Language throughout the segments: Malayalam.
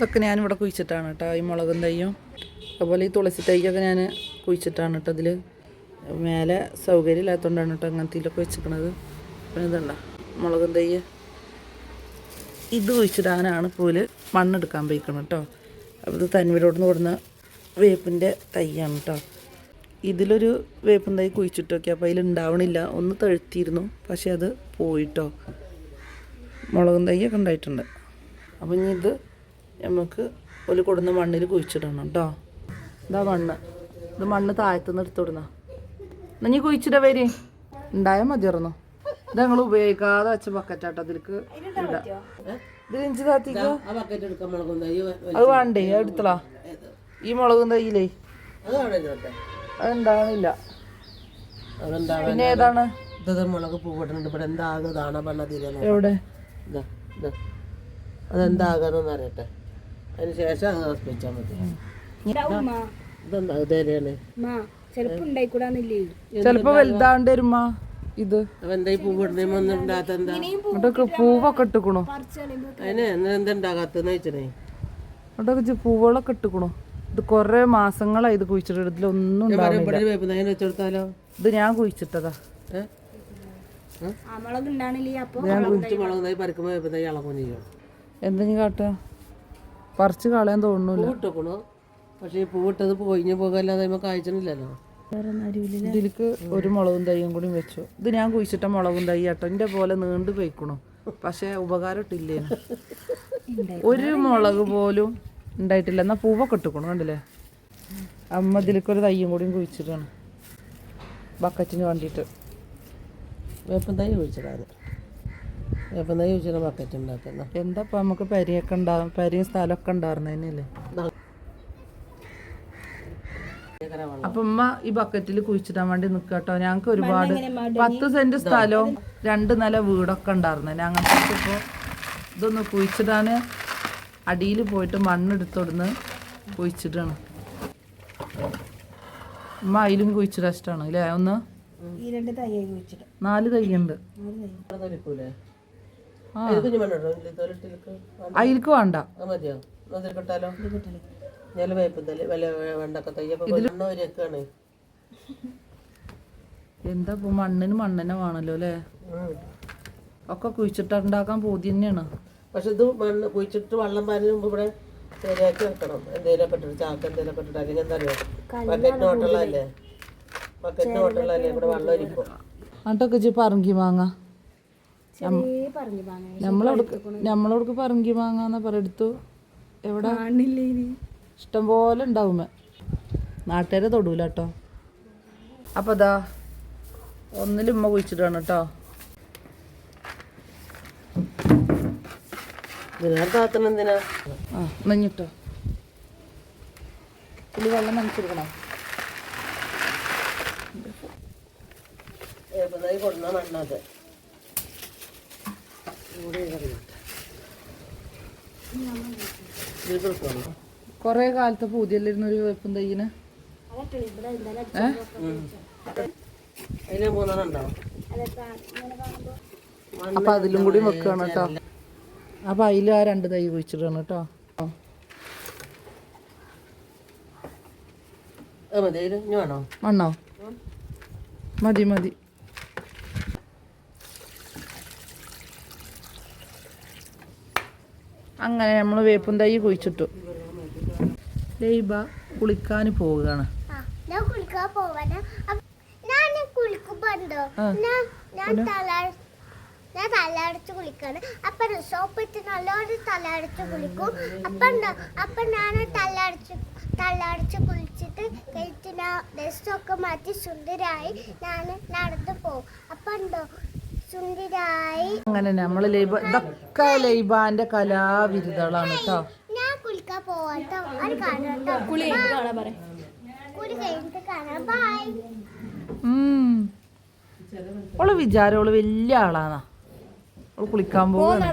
ഇതൊക്കെ ഞാനിവിടെ കുഴിച്ചിട്ടാണ് കേട്ടോ. ഈ മുളകും തൈയും അതുപോലെ ഈ തുളസി തൈക്കൊക്കെ ഞാൻ കുഴിച്ചിട്ടാണ് കേട്ടോ അതിൽ മേലെ സൗകര്യം ഇല്ലാത്തതുകൊണ്ടാണ് കേട്ടോ അങ്ങനത്തെ ഇതിലൊക്കെ വെച്ചിരിക്കണത് പിന്നെ ഇതുണ്ട? മുളകും തൈ ഇത് കുഴിച്ചിടാനാണ് പൂൽ മണ്ണെടുക്കാൻ പോയിക്കണം കേട്ടോ. അപ്പോൾ ഇത് തന്മരോടുന്ന് കൊടുന്ന വേപ്പിന്റെ തൈയാണ് കേട്ടോ. ഇതിലൊരു വേപ്പൻ തൈ കുഴിച്ചിട്ട് നോക്കി അപ്പോൾ അതിൽ ഉണ്ടാവണില്ല. ഒന്ന് തഴുത്തിയിരുന്നു പക്ഷേ അത് പോയിട്ടോ മുളകും തൈയൊക്കെ ഉണ്ടായിട്ടുണ്ട്. അപ്പം ഇനി ഇത് നമുക്ക് ഒരു കൊടുന്ന മണ്ണിൽ കുഴിച്ചിടണം കേട്ടോ ഇതാ മണ്ണ്. ഇത് മണ്ണ് താഴത്തുനിന്ന് എടുത്തോടുന്ന എന്നാ നീ കുഴിച്ചിട വരി. ഉണ്ടായാൽ മതിയായിരുന്നു ഇത് ഞങ്ങൾ ഉപയോഗിക്കാതെ വെച്ച ബക്കറ്റാട്ടോ അതിലേക്ക് ഇടാം. ഇത് ഇഞ്ചി താത്തിക്കോ? അത് വേണ്ടേ? എടുത്തളാ. ഈ മുളകും തൈയിലേ. അതുണ്ടാവണില്ല പിന്നെ ഏതാണ്? മുളക് പൂവിടുന്നുണ്ട് ഇവിടെ എന്താകും ഇതാണോ പെണ്ണ തീരുന്നു എവിടെ? ഇതാ ഇതാ. അതെന്താകാന്ന് അറിയട്ടെ. അതിന് ശേഷം വെച്ചാൽ മതി. ഇതെന്താ ഇതേരെയാണ് ചെലപ്പോ ഉണ്ടായിക്കൂടാന്നില്ലേ? ചിലപ്പോ വലുതാണ്ട് വരുമ്മാ ഇത്. എന്താ ഈ പൂവിടുന്ന എന്താ? പൂവൊക്കെ ഇട്ടുക്കണോ? അതിനെ എന്താ ഉണ്ടാകാത്തെന്ന് വെച്ചേ ഇവിടെയൊക്കെ ഇജ്ജ് പൂവുകളൊക്കെ ഇട്ടുക്കണു? ഇത് കൊറേ മാസങ്ങളായി ഇത് കുഴിച്ചിട്ട് ഇതിലൊന്നും വെച്ചെടുത്താലോ ഇത് ഞാൻ കുഴിച്ചിട്ടതാ. എന്തെങ്കിലും കാട്ടുക? പറിച്ച് കളയാൻ തോന്നുന്നില്ല. പൂവിട്ടേക്കണു. പക്ഷേ ഈ പൂവിട്ടത് പൊയിഞ്ഞു പോകല്ലാതെ അതിമ്മ കായ്ച്ചണില്ലല്ലോ ഇതിലേക്ക് ഒരു മുളകും തൈയും കൂടി വെച്ചു. ഇത് ഞാൻ കുഴിച്ചിട്ട മുളകും തൈ കേട്ടോ എന്റെ പോലെ നീണ്ടു പോയിക്കണു. പക്ഷേ ഉപകാരം ഇട്ടില്ലേനു ഒരു മുളക് പോലും ഉണ്ടായിട്ടില്ല. എന്നാൽ പൂവൊക്കെ ഇട്ടുക്കണു കണ്ടില്ലേ? അമ്മ ഇതിലേക്കൊരു തയ്യും കൂടിയും കുഴിച്ചിട്ടാണ്. ബക്കറ്റിന് വേണ്ടിയിട്ട്. വേപ്പം തൈ കുഴിച്ചിടാൻ തൈ കുഴിച്ചിടാൻ ബക്കറ്റ് ഉണ്ടാക്കുന്ന. എന്താ ഇപ്പം നമുക്ക് പരിയൊക്കെ ഉണ്ടാകും പരിയും സ്ഥലമൊക്കെ ഉണ്ടായിരുന്നതിനല്ലേ അപ്പൊ ഉമ്മ ഈ ബക്കറ്റിൽ കുഴിച്ചിടാൻ വേണ്ടി നിൽക്കുക കേട്ടോ ഞങ്ങൾക്ക് ഒരുപാട് പത്ത് സെന്റ് സ്ഥലവും രണ്ട് നില വീടൊക്കെ ഉണ്ടായിരുന്നു ഞങ്ങൾക്ക് ഇപ്പോൾ ഇതൊന്ന് കുഴിച്ചിടാന് അടിയിൽ പോയിട്ട് മണ്ണെടുത്തോടുന്ന് കുഴിച്ചിട്ടാണ് ഉമ്മ അതിലും കുഴിച്ചിടാൻ ഇഷ്ടമാണ് അല്ലേ ഒന്ന് ഈ രണ്ട് തയ്യായി വെച്ചിട്ട് നാല് തൈ തൊലിക്കൂലേ അതിലേക്ക് വേണ്ട. മതിയോ? ഞാൻ വെണ്ടക്ക എന്താ ഇപ്പൊ മണ്ണിന് മണ്ണിനെ വേണല്ലോ അല്ലേ? ഒക്കെ കുഴിച്ചിട്ടുണ്ടാക്കാൻ പോതി തന്നെയാണ്. പക്ഷെ ഇത് മണ്ണ് കുഴിച്ചിട്ട് വെള്ളം പാലിന് മുമ്പ് ഇവിടെ ശരിയാക്കി വെക്കണം. എന്തേലും പെട്ടിട്ട് ചാക്ക് എന്തേലും പെട്ടിട്ട് അല്ലെങ്കിൽ എന്താ അറിയോ? ബക്കറ്റിന് ഓട്ടുള്ളതല്ലേ ബക്കറ്റിന് ഓട്ടുള്ളതല്ലേ ഇവിടെ വെള്ളം ഇരിക്കും. എന്നിട്ടൊക്കെ പറഞ്ഞു വാങ്ങാൻ നമ്മളവിടക്ക് നമ്മളവിടക്ക് പറങ്കി മാങ്ങാന്ന് പറയെടുത്തു എവിടെ? കാണില്ലേ ഇനി ഇഷ്ടം പോലെ ഉണ്ടാവുമേ നാട്ടുകാരെ തൊടൂല കേട്ടോ. അപ്പോൾ അതാ ഒന്നിലും ഉമ്മ കുഴിച്ചിട്ടാണ് കേട്ടോ. എന്തിനാ? ആ നഞ്ഞിട്ടോ പുളി വെള്ളം നനച്ചെടുക്കണോ. കൊടുന്ന മണ്ണത് ഇവിടെ ഇറങ്ങിയിട്ട് ഇതിൽ കൊടുക്കണം കുറേ കാലത്തെ പൂതിയല്ലിരുന്ന ഒരു വേപ്പും തയ്യിന് അപ്പൊ അതിലും കൂടി വെക്കാണ് കേട്ടോ. അപ്പൊ അതിലും ആ രണ്ട് തൈ കുഴിച്ചിട്ടാണ് കേട്ടോ. മണ്ണോ? മതി മതി. അങ്ങനെ നമ്മൾ വേപ്പും തൈ കുഴിച്ചിട്ടു. ലൈബ കുളിക്കാൻ പോവുകയാണ്. ഞാൻ തലയടച്ച് കുളിക്കാണ്. അപ്പൊ നല്ലോണം തലയടച്ച് കുളിക്കും. അപ്പൊ ഞാൻ തലയടച്ച് തലയടച്ച് കുളിച്ചിട്ട് കഴിച്ച് ഞാൻ ഡ്രസ്സൊക്കെ മാറ്റി സുന്ദരായി ഞാൻ നടന്നു പോകും അങ്ങനെ നമ്മൾ ലൈബ ഇതൊക്കെ ലൈബാന്റെ കലാവിരുദ്ധകളാണ് കേട്ടോ ഞാൻ കുളിക്കാൻ പോവാട്ടോ. അത് കാണാട്ടോ? കുളി കഴിഞ്ഞിട്ട് കാണാൻ കുളി കഴിഞ്ഞിട്ട് കാണാം. ബൈ ഉം. ഓൾ വിചാരം ഓൾ വലിയ ആളാണാ ഓൾ കുളിക്കാൻ പോവാണ്.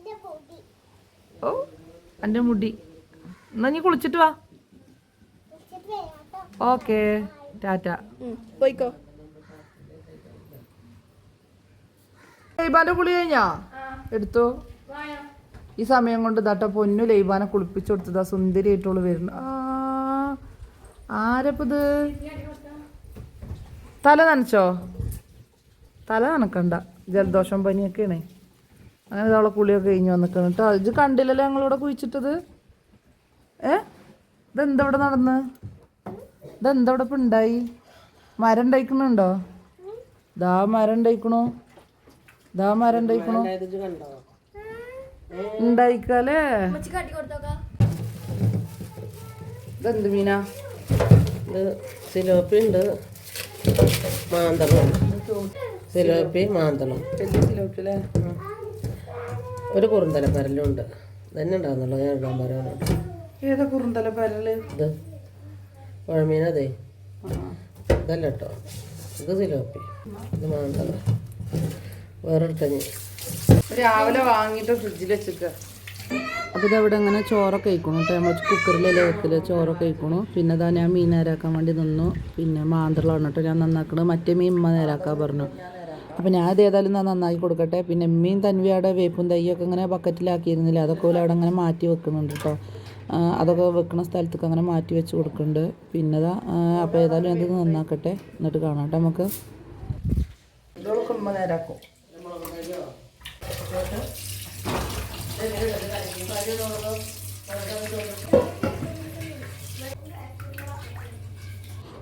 ഇത് പൊടി ഓ എന്റെ മുടി. എന്നാ നീ കുളിച്ചിട്ട് വാ. ഓക്കെ. ടാറ്റ. പോയിക്കോ. ലൈബാന്റെ കുളി കഴിഞ്ഞാ? എടുത്തു. ഈ സമയം കൊണ്ട് ദാട്ട പൊന്നു ലൈബാനെ കുളിപ്പിച്ചു കൊടുത്തതാ സുന്ദരിയായിട്ടുള്ള വരുന്നു. ആ ആരപ്പത്? തല നനച്ചോ? തല നനക്കണ്ട. ജലദോഷം പനിയൊക്കെയാണേ. അങ്ങനെ അവളെ കുളിയൊക്കെ കഴിഞ്ഞ് വന്നിക്കണം കേട്ടോ ഇത് കണ്ടില്ലല്ലോ ഞങ്ങളിവിടെ കുഴിച്ചിട്ടത്? ഏ? ഇതെന്തവിടെ നടന്ന്? ഇതെന്തവിടെ ഇപ്പം ഉണ്ടായി? മരം ഉണ്ടായിക്കണുണ്ടോ ദാ മരം ഉണ്ടായിക്കണു. മരം ഉണ്ടായിക്കണു. ഉണ്ടായിക്കാലേ? ഇതെന്ത് മീനാ? ഇത് സിലോപ്പി ഉണ്ട്. മാന്തളം. സിലോപ്പി മാന്തളം. ഒരു കുറുന്തല പരലും ഉണ്ട്. തന്നെ ഉണ്ടാകുന്നുള്ളൂ ഞാൻ ഇടാൻ പറയാനുണ്ട് ഏതാ കുറുന്തല പരൽ? ഇത്. പുഴമീനതേ ഇതല്ല കേട്ടോ. ഇത് സിലോപ്പി. ഇത് മാന്തളം. വേറെ എടുത്തഞ്ഞ് രാവിലെ വാങ്ങിയിട്ട് ഫ്രിഡ്ജിൽ വെച്ചിട്ട്. അപ്പോൾ ഇതവിടെ അങ്ങനെ ചോറൊക്കെ കഴിക്കണു കേട്ടോ നമ്മൾ കുക്കറിലെ വെക്കൽ. ചോറൊക്കെ കഴിക്കണു. പിന്നെ ഇതാ ഞാൻ മീൻ നേരാക്കാൻ വേണ്ടി നിന്നു. പിന്നെ മാന്തളാണ് കേട്ടോ ഞാൻ നന്നാക്കണം. മറ്റേ മീൻ ഉമ്മ നേരാക്കാൻ പറഞ്ഞു. അപ്പോൾ ഞാൻ അത് ഏതായാലും ഞാൻ നന്നാക്കി കൊടുക്കട്ടെ. പിന്നെ മീൻ തൻവിയുടെ വേപ്പും തൈയൊക്കെ ഇങ്ങനെ ബക്കറ്റിലാക്കിയിരുന്നില്ല? അതൊക്കെ പോലെ അവിടെ അങ്ങനെ മാറ്റി വെക്കുന്നുണ്ട് കേട്ടോ അതൊക്കെ വെക്കുന്ന സ്ഥലത്തൊക്കെ അങ്ങനെ മാറ്റി വെച്ച് കൊടുക്കുന്നുണ്ട് പിന്നെ ഇതാ അപ്പോൾ ഏതായാലും അത് നന്നാക്കട്ടെ. എന്നിട്ട് കാണാം കേട്ടോ നമുക്ക്. ഇതൊക്കെ ഉമ്മ നേരാക്കും.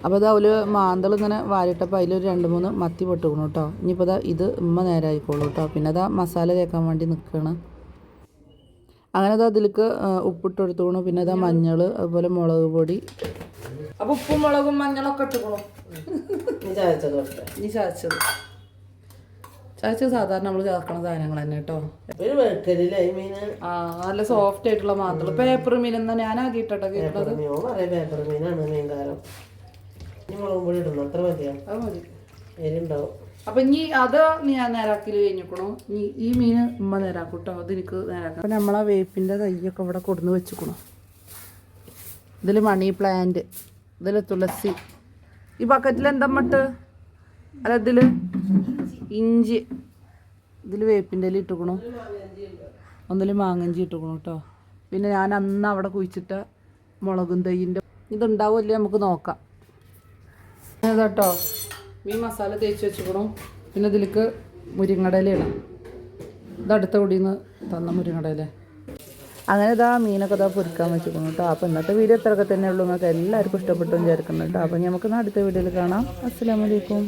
അപ്പോൾ അത് അവൽ മാന്തൾ ഇങ്ങനെ വാരിട്ടപ്പോൾ അതിലൊരു രണ്ട് മൂന്ന് മത്തി പൊട്ടുക്കണം കേട്ടോ ഇനിയിപ്പോൾ ദാ ഇത് ഉമ്മ നേരായിക്കോളൂ കേട്ടോ പിന്നെ അതാ മസാല തേക്കാൻ വേണ്ടി നിൽക്കുകയാണ് അങ്ങനെ അത് അതിലേക്ക് ഉപ്പിട്ട് എടുത്തുക്കണു പിന്നെ അതാ മഞ്ഞൾ അതുപോലെ മുളക് പൊടി. അപ്പോൾ ഉപ്പും മുളകും മഞ്ഞളൊക്കെ ഇട്ടുക്കണു? ഇനി ചായച്ചത് നീ ഇനി ചാച്ചത് സാധാരണ നമ്മൾ ചേർക്കണ സാധനങ്ങൾ തന്നെ കേട്ടോ. ആ നല്ല സോഫ്റ്റ് ആയിട്ടുള്ള മാത്രം. പേപ്പർ മീൻ എന്നാ ഞാൻ മീനോ പറയാം പേപ്പർ മീനാണ് മീൻകാരം. ഇനി മുളകും പൊടി ഇടണം. അത്ര മതിയാ? അത് മതി. എരിണ്ടാവും അപ്പൊ ഇനി അത് ഞാൻ നേരാക്കി കഴിഞ്ഞിക്കണു. ഇനി ഈ മീൻ ഉമ്മ നേരാക്കൂട്ടോ കേട്ടോ. അത് എനിക്ക് നേരാക്കാം അപ്പൊ നമ്മളാ വേപ്പിന്റെ തൈയൊക്കെ ഇവിടെ കൊടുന്ന് വെച്ചുക്കണു. ഇതിൽ മണി പ്ലാന്റ് ഇതിൽ തുളസി. ഈ ബക്കറ്റിൽ എന്താ മട്ട് അല്ല ഇതിൽ ഇഞ്ചി. ഇതിൽ വേപ്പിന്റെ ഇല ഇട്ടുക്കണു. ഒന്നിൽ മാങ്ങഞ്ചി ഇട്ടുക്കണു കേട്ടോ പിന്നെ ഞാൻ അന്ന് അവിടെ കുഴിച്ചിട്ട മുളകും തൈന്റെ ഇതുണ്ടാവുമല്ലേ നമുക്ക് നോക്കാം. കേട്ടോ മീൻ മസാല തേച്ച് വെച്ചുക്കണു പിന്നെ ഇതിലേക്ക് മുരിങ്ങടയില ഇടാം. ഇത് അടുത്ത കുടിയിൽ നിന്ന് തന്ന മുരിങ്ങടയില അങ്ങനെ ഇതാ മീനൊക്കെ ഇതാ പൊരിക്കാൻ വെച്ചിരിക്കുന്നു കേട്ടോ അപ്പോൾ ഇന്നത്തെ വീഡിയോ ഇത്രയൊക്കെ തന്നെ ഉള്ളൂ നിങ്ങൾക്ക് എല്ലാവർക്കും ഇഷ്ടപ്പെട്ടു വിചാരിക്കുന്നു കേട്ടോ അപ്പോൾ നമുക്ക് അടുത്ത വീഡിയോയിൽ കാണാം. അസ്സലാമലൈക്കും